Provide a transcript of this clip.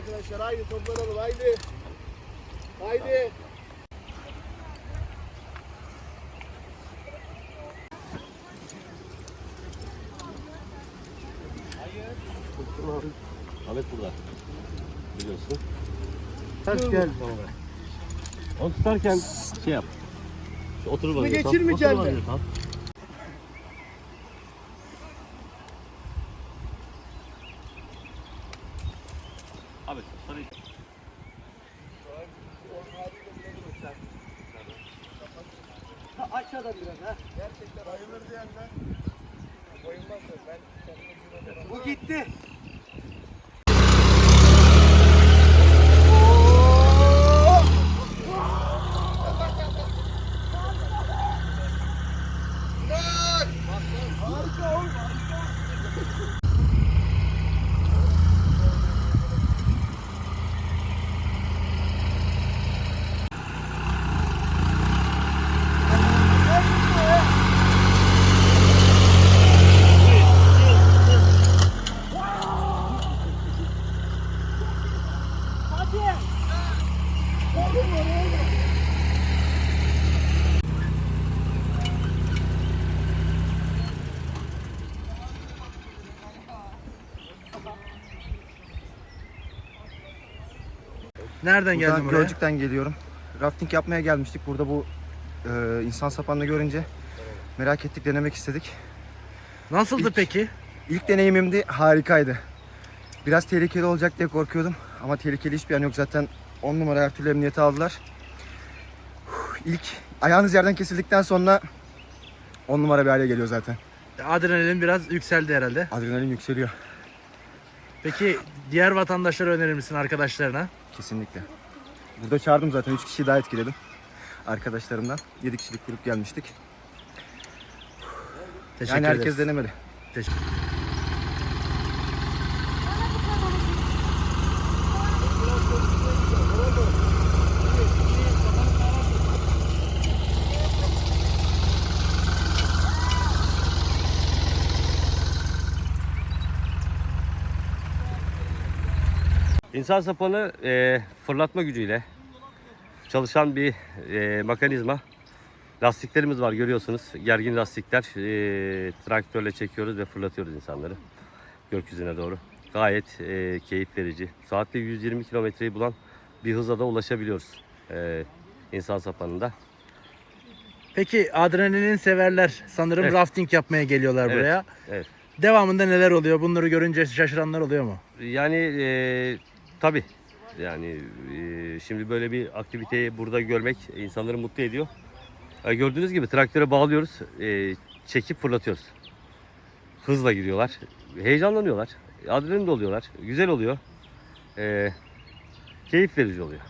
arkadaşlar haydi toplanalım haydi. Haydi. Ahmet burada. Biliyorsun. Ters gel. Onu tutarken şey yap. Şu otur vaziyete. al. geçirmeyeceksin Otur Aşağıda biraz ha. Gerçekten bayılır diyenler. Bayılmaz ben Bu gitti. Nereden geldin buraya? Gölcük'ten geliyorum. Rafting yapmaya gelmiştik. Burada bu e, insan sapanını görünce merak ettik, denemek istedik. Nasıldı İlk- peki? İlk deneyimimdi, harikaydı. Biraz tehlikeli olacak diye korkuyordum. Ama tehlikeli hiçbir yan yok. Zaten 10 numara her türlü emniyete aldılar. İlk ayağınız yerden kesildikten sonra 10 numara bir hale geliyor zaten. Adrenalin biraz yükseldi herhalde. Adrenalin yükseliyor. Peki diğer vatandaşlara önerir misin arkadaşlarına? Kesinlikle. Burada çağırdım zaten. 3 kişiyi daha etkiledim. Arkadaşlarımdan. 7 kişilik grup gelmiştik. Teşekkür yani herkes ederiz. denemeli. Teşekkür- İnsan sapanı e, fırlatma gücüyle çalışan bir e, mekanizma. Lastiklerimiz var görüyorsunuz. Gergin lastikler. E, traktörle çekiyoruz ve fırlatıyoruz insanları gökyüzüne doğru. Gayet e, keyif verici. Saatte 120 kilometreyi bulan bir hıza da ulaşabiliyoruz e, insan sapanında. Peki adrenalin severler sanırım Evet. rafting yapmaya geliyorlar Evet, buraya. evet. Devamında neler oluyor? Bunları görünce şaşıranlar oluyor mu? Yani e, tabii yani e, şimdi böyle bir aktiviteyi burada görmek insanları mutlu ediyor. E, gördüğünüz gibi traktöre bağlıyoruz, e, çekip fırlatıyoruz. Hızla gidiyorlar, heyecanlanıyorlar, adrenalin de oluyorlar, güzel oluyor, e, keyif verici oluyor.